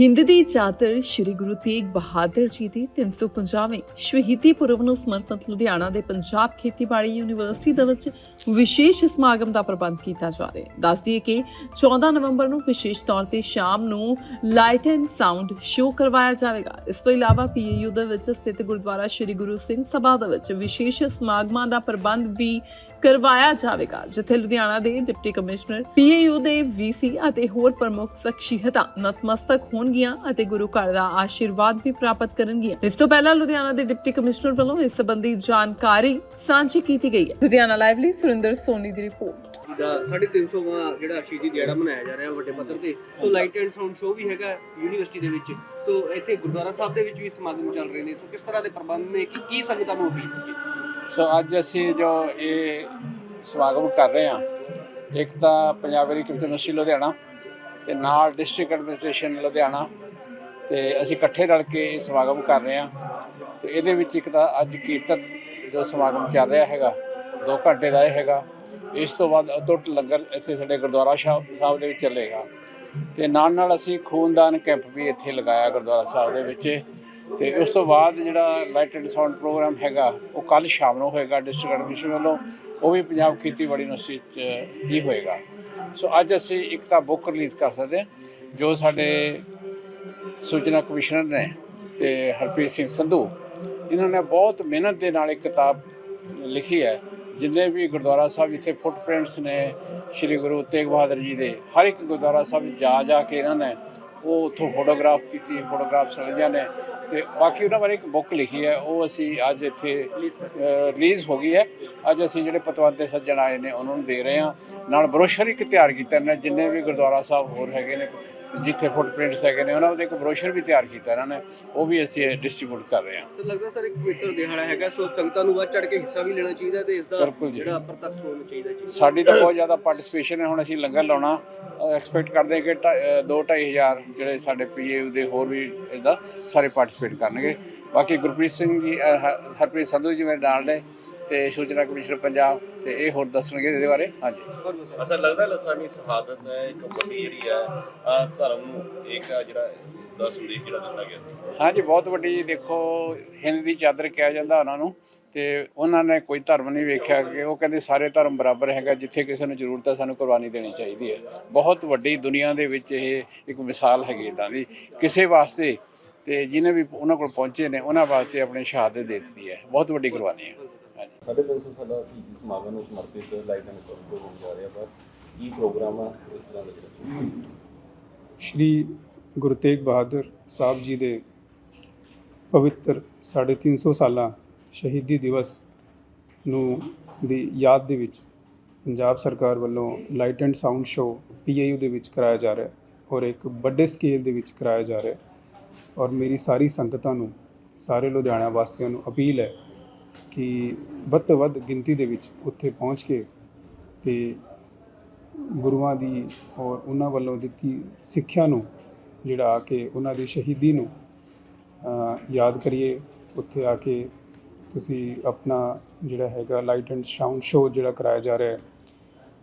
ਹਿੰਦ ਦੀ ਚਾਦਰ ਸ੍ਰੀ ਗੁਰੂ ਤੇਗ ਬਹਾਦਰ ਜੀ ਦੀ 350ਵੇਂ ਸ਼ਹੀਦੀ ਪੁਰਬ ਨੂੰ ਸਮਰਪਿਤ ਲੁਧਿਆਣਾ ਦੇ ਪੰਜਾਬ ਖੇਤੀਬਾੜੀ ਯੂਨੀਵਰਸਿਟੀ ਦੇ ਵਿੱਚ ਵਿਸ਼ੇਸ਼ ਸਮਾਗਮ ਦਾ ਪ੍ਰਬੰਧ ਕੀਤਾ ਜਾ ਰਿਹਾ ਹੈ। ਦੱਸਦੀਏ ਕਿ 14 ਨਵੰਬਰ ਨੂੰ ਵਿਸ਼ੇਸ਼ ਤੌਰ ਤੇ ਸ਼ਾਮ ਨੂੰ ਲਾਈਟ ਐਂਡ ਸਾਊਂਡ ਸ਼ੋਅ ਕਰਵਾਇਆ ਜਾਵੇਗਾ। ਇਸ ਤੋਂ ਇਲਾਵਾ ਪੀਏਯੂ ਦੇ ਵਿੱਚ ਸਥਿਤ ਗੁਰਦੁਆਰਾ ਸ੍ਰੀ ਗੁਰੂ ਸਿੰਘ ਸਭਾ ਦੇ ਵਿੱਚ ਵਿਸ਼ੇਸ਼ ਸਮਾਗਮਾਂ ਦਾ ਪ੍ਰਬੰਧ ਵੀ ਕਰਵਾਇਆ ਜਾਵੇਗਾ, ਜਿੱਥੇ ਲੁਧਿਆਣਾ ਦੇ ਡਿਪਟੀ ਕਮਿਸ਼ਨਰ ਪੀਏਯੂ ਦੇ ਵੀਸੀ ਅਤੇ ਹੋਰ ਪ੍ਰਮੁੱਖ ਸ਼ਖਸੀਅਤਾਂ ਨਤਮਸਤਕ ਹੋਣਗੀਆਂ ਅਤੇ ਗੁਰੂ ਘਰ ਦਾ ਆਸ਼ੀਰਵਾਦ ਵੀ ਪ੍ਰਾਪਤ ਕਰਨਗੀਆਂ। ਇਸ ਤੋਂ ਪਹਿਲਾਂ ਲੁਧਿਆਣਾ ਦੇ ਡਿਪਟੀ ਕਮਿਸ਼ਨਰ ਵੱਲੋਂ ਇਸ ਸੰਬੰਧੀ ਜਾਣਕਾਰੀ ਸਾਂਝੀ ਕੀਤੀ ਗਈ ਹੈ। ਲੁਧਿਆਣਾ ਲਾਈਵ ਲਈ ਸੁਰਿੰਦਰ ਸੋਨੀ ਦੀ ਰਿਪੋਰਟ। ਦਾ 350ਵਾਂ ਜਿਹੜਾ ਸ਼ਹੀਦੀ ਦਿਹਾੜਾ ਮਨਾਇਆ ਜਾ ਰਿਹਾ ਵੱਡੇ ਪੱਧਰ ਤੇ। So light and sound show ਵੀ ਹੈਗਾ ਯੂਨੀਵਰਸਿਟੀ ਦੇ ਵਿੱਚ। ਸੋ ਇੱਥੇ ਗੁਰਦੁਆਰਾ ਸਾਹਿਬ ਦੇ ਵਿੱਚ ਵੀ ਸਮਾਗਮ ਚੱਲ ਰਹੇ ਨੇ। ਸੋ ਕਿਸ ਤਰ੍ਹਾਂ ਦੇ ਪ੍ਰਬੰਧ ਨੇ? ਕਿ ਕੀ ਸੰਗਤਾਂ ਨੂੰ ਅਪੀਲ ਜੀ ਸੋ ਅੱਜ ਅਸੀਂ ਜੋ ਇਹ ਸਮਾਗਮ ਕਰ ਰਹੇ ਹਾਂ, ਇੱਕ ਤਾਂ ਪੰਜਾਬ ਐਗਰੀਕਲਚਰ ਯੂਨੀਵਰਸਿਟੀ ਲੁਧਿਆਣਾ ਤੇ ਨਾਲ ਡਿਸਟ੍ਰਿਕਟ ਐਡਮਿਨਿਸਟ੍ਰੇਸ਼ਨ ਲੁਧਿਆਣਾ ਤੇ ਅਸੀਂ ਇਕੱਠੇ ਰਲ ਕੇ ਇਹ ਸਮਾਗਮ ਕਰ ਰਹੇ ਹਾਂ। ਤੇ ਇਹਦੇ ਵਿੱਚ ਇੱਕ ਤਾਂ ਅੱਜ ਕੀਰਤਨ ਜੋ ਸਮਾਗਮ ਚੱਲ ਰਿਹਾ ਹੈਗਾ 2 ਘੰਟੇ ਦਾ ਇਹ ਹੈਗਾ। ਇਸ ਤੋਂ ਬਾਅਦ ਅਟੁੱਟ ਲੰਗਰ ਇੱਥੇ ਸਾਡੇ ਗੁਰਦੁਆਰਾ ਸਾਹਿਬ ਸਾਹਿਬ ਦੇ ਵਿੱਚ ਚੱਲੇਗਾ। ਤੇ ਨਾਲ ਨਾਲ ਅਸੀਂ ਖੂਨਦਾਨ ਕੈਂਪ ਵੀ ਇੱਥੇ ਲਗਾਇਆ ਗੁਰਦੁਆਰਾ ਸਾਹਿਬ ਦੇ ਵਿੱਚ। ਤੇ ਉਸ ਤੋਂ ਬਾਅਦ ਜਿਹੜਾ ਲਾਈਟ ਐਂਡ ਸਾਊਂਡ ਪ੍ਰੋਗਰਾਮ ਹੈਗਾ, ਉਹ ਕੱਲ ਸ਼ਾਮ ਨੂੰ ਹੋਏਗਾ ਡਿਸਟ੍ਰਿਕਟ ਐਡਮਿਸ਼ਨ ਵੱਲੋਂ। ਉਹ ਵੀ ਪੰਜਾਬ ਖੇਤੀਬਾੜੀ ਯੂਨੀਵਰਸਿਟੀ 'ਚ ਹੀ ਹੋਏਗਾ। ਸੋ ਅੱਜ ਅਸੀਂ ਇੱਕ ਤਾਂ ਬੁੱਕ ਰਿਲੀਜ਼ ਕਰ ਸਕਦੇ ਜੋ ਸਾਡੇ ਸੂਚਨਾ ਕਮਿਸ਼ਨਰ ਨੇ ਤੇ ਹਰਪ੍ਰੀਤ ਸਿੰਘ ਸੰਧੂ, ਇਹਨਾਂ ਨੇ ਬਹੁਤ ਮਿਹਨਤ ਦੇ ਨਾਲ ਇੱਕ ਕਿਤਾਬ ਲਿਖੀ ਹੈ। ਜਿੰਨੇ ਵੀ ਗੁਰਦੁਆਰਾ ਸਾਹਿਬ ਜਿੱਥੇ ਫੁੱਟਪ੍ਰਿੰਟਸ ਨੇ, ਸ੍ਰੀ ਗੁਰੂ ਤੇਗ ਬਹਾਦਰ ਜੀ ਦੇ, ਹਰ ਇੱਕ ਗੁਰਦੁਆਰਾ ਸਾਹਿਬ ਜਾ ਜਾ ਕੇ ਇਹਨਾਂ ਨੇ ਉਹ ਉੱਥੋਂ ਫੋਟੋਗ੍ਰਾਫ ਕੀਤੀ ਫੋਟੋਗ੍ਰਾਫਸ ਲਈਆਂ ਨੇ ਤੇ ਬਾਕੀ ਉਹਨਾਂ ਬਾਰੇ ਇੱਕ ਬੁੱਕ ਲਿਖੀ ਹੈ, ਉਹ ਅਸੀਂ ਅੱਜ ਇੱਥੇ ਰਿਲੀਜ਼ ਹੋ ਗਈ ਹੈ। ਅੱਜ ਅਸੀਂ ਜਿਹੜੇ ਪਤਵੰਤੇ ਸੱਜਣ ਆਏ ਨੇ, ਉਹਨਾਂ ਨੂੰ ਦੇ ਰਹੇ ਹਾਂ। ਨਾਲ ਬਰੋਸ਼ਰ ਇੱਕ ਤਿਆਰ ਕੀਤਾ ਨੇ, ਜਿੰਨੇ ਵੀ ਗੁਰਦੁਆਰਾ ਸਾਹਿਬ ਹੋਰ ਹੈਗੇ ਨੇ ਜਿੱਥੇ ਫੁੱਟਪ੍ਰਿੰਟਸ ਹੈਗੇ ਨੇ ਉਹਨਾਂ ਦਾ ਇੱਕ ਬਰੋਸ਼ਰ ਵੀ ਤਿਆਰ ਕੀਤਾ ਇਹਨਾਂ ਨੇ ਉਹ ਵੀ ਅਸੀਂ ਡਿਸਟ੍ਰੀਬਿਊਟ ਕਰ ਰਹੇ ਹਾਂ। ਲੱਗਦਾ ਸਰ ਇੱਕ ਪਵਿੱਤਰ ਦਿਹਾੜਾ ਹੈਗਾ ਸੋ ਸੰਗਤਾਂ ਨੂੰ ਵੱਧ ਚੜ ਕੇ ਹਿੱਸਾ ਵੀ ਲੈਣਾ ਚਾਹੀਦਾ ਤੇ ਇਸ ਦਾ। ਜਿਹੜਾ ਪ੍ਰਤੱਖ ਹੋਣਾ ਚਾਹੀਦਾ ਜੀ। ਸਾਡੀ ਤਾਂ ਬਹੁਤ ਜ਼ਿਆਦਾ ਪਾਰਟਿਸਿਪੇਸ਼ਨ ਹੈ ਹੁਣ ਅਸੀਂ ਲੰਗਰ ਲਾਉਣਾ ਐਕਸਪੈਕਟ ਕਰਦੇ ਹਾਂ ਕਿ 2 ਹਜ਼ਾਰ ਜਿਹੜੇ ਸਾਡੇ ਪੀਏਯੂ ਦੇ ਹੋਰ ਵੀ ਇਹਦਾ ਸਾਰੇ ਪਾਰਟਿਸਿਪੇਟ ਕਰਨਗੇ। ਬਾਕੀ ਗੁਰਪ੍ਰੀਤ ਸਿੰਘ ਜੀ ਹਰਪ੍ਰੀਤ ਸੰਧੂ ਜੀ ਮੇਰੇ ਨਾਲ ਨੇ ਤੇ ਸੂਚਨਾ ਕਮਿਸ਼ਨਰ ਪੰਜਾਬ ਤੇ ਇਹ ਹੋਰ ਦੱਸਣਗੇ ਇਹਦੇ ਬਾਰੇ। ਹਾਂਜੀ। ਅਸਲ ਲੱਗਦਾ ਲਸਾਨੀ ਸ਼ਹਾਦਤ ਹੈ ਇੱਕ ਵੱਡੀ ਜਿਹੜੀ ਹੈ ਅਹ ਧਰਮ ਨੂੰ ਇੱਕ ਆ ਜਿਹੜਾ ਦਾ ਸੰਦੇਸ਼ ਜਿਹੜਾ ਦਿੱਤਾ ਗਿਆ ਸੀ। ਹਾਂਜੀ ਬਹੁਤ ਵੱਡੀ ਦੇਖੋ ਹਿੰਦ ਦੀ ਚਾਦਰ ਕਿਹਾ ਜਾਂਦਾ ਉਹਨਾਂ ਨੂੰ ਤੇ ਉਹਨਾਂ ਨੇ ਕੋਈ ਧਰਮ ਨਹੀਂ ਵੇਖਿਆ ਕਿ ਉਹ ਕਹਿੰਦੇ ਸਾਰੇ ਧਰਮ ਬਰਾਬਰ ਹੈਗਾ ਜਿੱਥੇ ਕਿਸੇ ਨੂੰ ਜ਼ਰੂਰਤ ਹੈ ਸਾਨੂੰ ਕੁਰਬਾਨੀ ਦੇਣੀ ਚਾਹੀਦੀ ਹੈ। ਬਹੁਤ ਵੱਡੀ ਦੁਨੀਆ ਦੇ ਵਿੱਚ ਇਹ ਇੱਕ ਮਿਸਾਲ ਹੈਗੀ ਇਦਾਂ ਦੀ। ਕਿਸੇ ਵਾਸਤੇ ਤੇ ਜਿਹਨੇ ਵੀ ਉਹਨਾਂ ਕੋਲ ਪਹੁੰਚੇ ਨੇ ਉਹਨਾਂ ਵਾਸਤੇ ਆਪਣੀ ਸ਼ਹਾਦਤ ਦੇ ਦਿੱਤੀ ਹੈ। ਬਹੁਤ ਵੱਡੀ ਕੁਰਬਾਨੀ ਹੈ। ਸਾਡੇ ਤੋਂ ਸਾਡਾ ਸ਼ਹੀਦੀ ਸਮਾਗਮ ਨੂੰ ਸਮਰਪਿਤ ਲਾਈਟ ਐਂਡ ਸਾਊਂਡ ਹੋਣ ਜਾ ਰਿਹਾ ਪਰ ਕੀ ਪ੍ਰੋਗਰਾਮ ਆ? ਇਸ ਤਰ੍ਹਾਂ ਦਾ ਸ਼੍ਰੀ ਗੁਰੂ ਤੇਗ ਬਹਾਦਰ ਸਾਹਿਬ ਜੀ ਦੇ ਪਵਿੱਤਰ 350 ਸਾਲਾ ਸ਼ਹੀਦੀ ਦਿਵਸ ਨੂੰ ਦੀ ਯਾਦ ਦੇ ਵਿੱਚ ਪੰਜਾਬ ਸਰਕਾਰ ਵੱਲੋਂ light and sound show PAU ਦੇ ਵਿੱਚ ਕਰਾਇਆ ਜਾ ਰਿਹਾ ਹੈ ਔਰ ਇੱਕ ਵੱਡੇ ਸਕੇਲ ਦੇ ਵਿੱਚ ਕਰਾਇਆ ਜਾ ਰਿਹਾ ਹੈ ਔਰ ਮੇਰੀ ਸਾਰੀ ਸੰਗਤਾਂ ਨੂੰ ਸਾਰੇ ਲੁਧਿਆਣਾ ਵਾਸੀਆਂ ਨੂੰ ਅਪੀਲ ਹੈ ਕਿ ਵੱਧ ਤੋਂ ਵੱਧ ਗਿਣਤੀ ਦੇ ਵਿੱਚ ਉੱਥੇ ਪਹੁੰਚ ਕੇ ਤੇ ਗੁਰੂਆਂ ਦੀ ਔਰ ਉਹਨਾਂ ਵੱਲੋਂ ਦਿੱਤੀ ਸਿੱਖਿਆ ਨੂੰ ਜਿਹੜਾ ਆ ਕੇ ਉਹਨਾਂ ਦੀ ਸ਼ਹੀਦੀ ਨੂੰ ਯਾਦ ਕਰੀਏ ਉੱਥੇ ਆ ਕੇ ਤੁਸੀਂ ਆਪਣਾ ਜਿਹੜਾ ਹੈਗਾ ਲਾਈਟ ਐਂਡ ਸਾਊਂਡ ਸ਼ੋਅ ਜਿਹੜਾ ਕਰਾਇਆ ਜਾ ਰਿਹਾ ਹੈ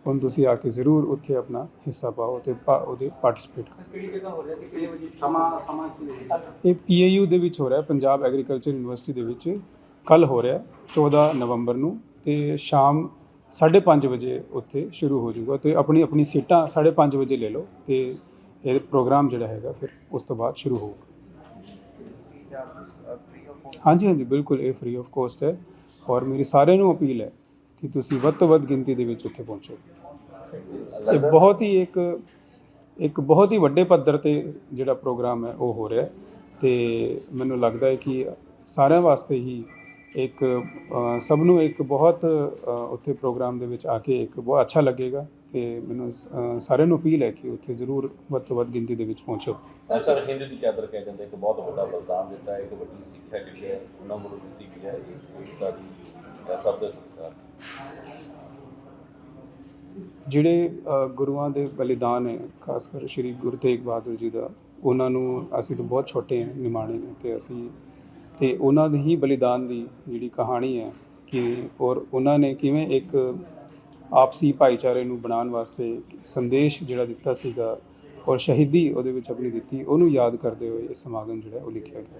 ਉਹਨੂੰ ਤੁਸੀਂ ਆ ਕੇ ਜ਼ਰੂਰ ਉੱਥੇ ਆਪਣਾ ਹਿੱਸਾ ਪਾਓ ਤੇ ਪਾ- ਉਹਦੇ ਪਾਰਟਿਸਿਪੇਟ ਕਰੋ। ਕਿਹੜੀ ਜਗ੍ਹਾ ਹੋ ਰਿਹਾ ਤੇ ਕਿੰਨੇ ਵਜੇ ਸਮਾਂ ਸਮਾਂ ਕੀ ਹੈ ਇਹ ਪੀਏਯੂ ਦੇ ਵਿੱਚ ਹੋ ਰਿਹਾ ਪੰਜਾਬ ਐਗਰੀਕਲਚਰ ਯੂਨੀਵਰਸਿਟੀ ਦੇ ਵਿੱਚ। ਕੱਲ ਹੋ ਰਿਹਾ ਹੈ, 14 ਨਵੰਬਰ ਨੂੰ ਤੇ ਸ਼ਾਮ 5:30 ਵਜੇ ਉੱਥੇ ਸ਼ੁਰੂ ਹੋ ਜਾਊਗਾ ਤੇ ਆਪਣੀ ਆਪਣੀ ਸੀਟਾਂ 5:30 ਵਜੇ ਲੈ ਲਓ ਤੇ ਇਹ ਪ੍ਰੋਗਰਾਮ ਜਿਹੜਾ ਹੈਗਾ ਫਿਰ ਉਸ ਤੋਂ ਬਾਅਦ ਸ਼ੁਰੂ ਹੋਊਗਾ। ਹਾਂਜੀ ਹਾਂਜੀ ਬਿਲਕੁਲ ਇਹ ਫ੍ਰੀ ਆਫ ਕੋਸਟ ਹੈ ਔਰ ਮੇਰੀ ਸਾਰਿਆਂ ਨੂੰ ਅਪੀਲ ਹੈ ਕਿ ਤੁਸੀਂ ਵੱਧ ਤੋਂ ਵੱਧ ਗਿਣਤੀ ਦੇ ਵਿੱਚ ਉੱਥੇ ਪਹੁੰਚੋ। ਇਹ ਬਹੁਤ ਹੀ ਇੱਕ ਇੱਕ ਬਹੁਤ ਹੀ ਵੱਡੇ ਪੱਧਰ ਤੇ ਜਿਹੜਾ ਪ੍ਰੋਗਰਾਮ ਹੈ ਉਹ ਹੋ ਰਿਹਾ ਹੈ ਤੇ ਮੈਨੂੰ ਲੱਗਦਾ ਹੈ ਕਿ ਸਾਰਿਆਂ ਵਾਸਤੇ ਹੀ ਇੱਕ ਸਭ ਨੂੰ ਇੱਕ ਬਹੁਤ ਉੱਥੇ ਪ੍ਰੋਗਰਾਮ ਦੇ ਵਿੱਚ ਆ ਕੇ ਇੱਕ ਬਹੁਤ ਅੱਛਾ ਲੱਗੇਗਾ ਤੇ ਮੈਨੂੰ ਸਾਰਿਆਂ ਨੂੰ ਅਪੀਲ ਹੈ ਕਿ ਉੱਥੇ ਜ਼ਰੂਰ ਵੱਧ ਤੋਂ ਵੱਧ ਗਿਣਤੀ ਦੇ ਵਿੱਚ ਪਹੁੰਚੋ। ਸਰ ਹਿੰਦ ਦੀ ਚਾਦਰ ਕਹਿ ਜਾਂਦੇ ਇੱਕ ਬਹੁਤ ਵੱਡਾ ਬਲਿਦਾਨ ਦਿੱਤਾ ਹੈ ਇੱਕ ਵੱਡੀ ਸਿੱਖਿਆ ਜਿਹੜੀ ਹੈ ਉਹਨਾਂ ਵੱਲੋਂ ਦਿੱਤੀ ਗਈ ਹੈ ਇਹ ਏਕਤਾ ਦੀ ਸਭ ਦਾ ਸਤਿਕਾਰ। ਜਿਹੜੇ ਗੁਰੂਆਂ ਦੇ ਬਲੀਦਾਨ ਹੈ ਖਾਸ ਕਰ ਸ੍ਰੀ ਗੁਰੂ ਤੇਗ ਬਹਾਦਰ ਜੀ ਦਾ ਉਹਨਾਂ ਨੂੰ ਅਸੀਂ ਤਾਂ ਬਹੁਤ ਛੋਟੇ ਨਿਮਾਣੇ ਨੇ ਤੇ ਅਸੀਂ ਤੇ ਉਹਨਾਂ ਦੀ ਹੀ ਬਲੀਦਾਨ ਦੀ ਜਿਹੜੀ ਕਹਾਣੀ ਹੈ ਕਿ ਔਰ ਉਹਨਾਂ ਨੇ ਕਿਵੇਂ ਇੱਕ ਆਪਸੀ ਭਾਈਚਾਰੇ ਨੂੰ ਬਣਾਉਣ ਵਾਸਤੇ ਸੰਦੇਸ਼ ਜਿਹੜਾ ਦਿੱਤਾ ਸੀਗਾ ਔਰ ਸ਼ਹੀਦੀ ਉਹਦੇ ਵਿੱਚ ਆਪਣੀ ਦਿੱਤੀ, ਉਹਨੂੰ ਯਾਦ ਕਰਦੇ ਹੋਏ ਇਹ ਸਮਾਗਮ ਜਿਹੜਾ ਉਹ ਲਿਖਿਆ ਗਿਆ।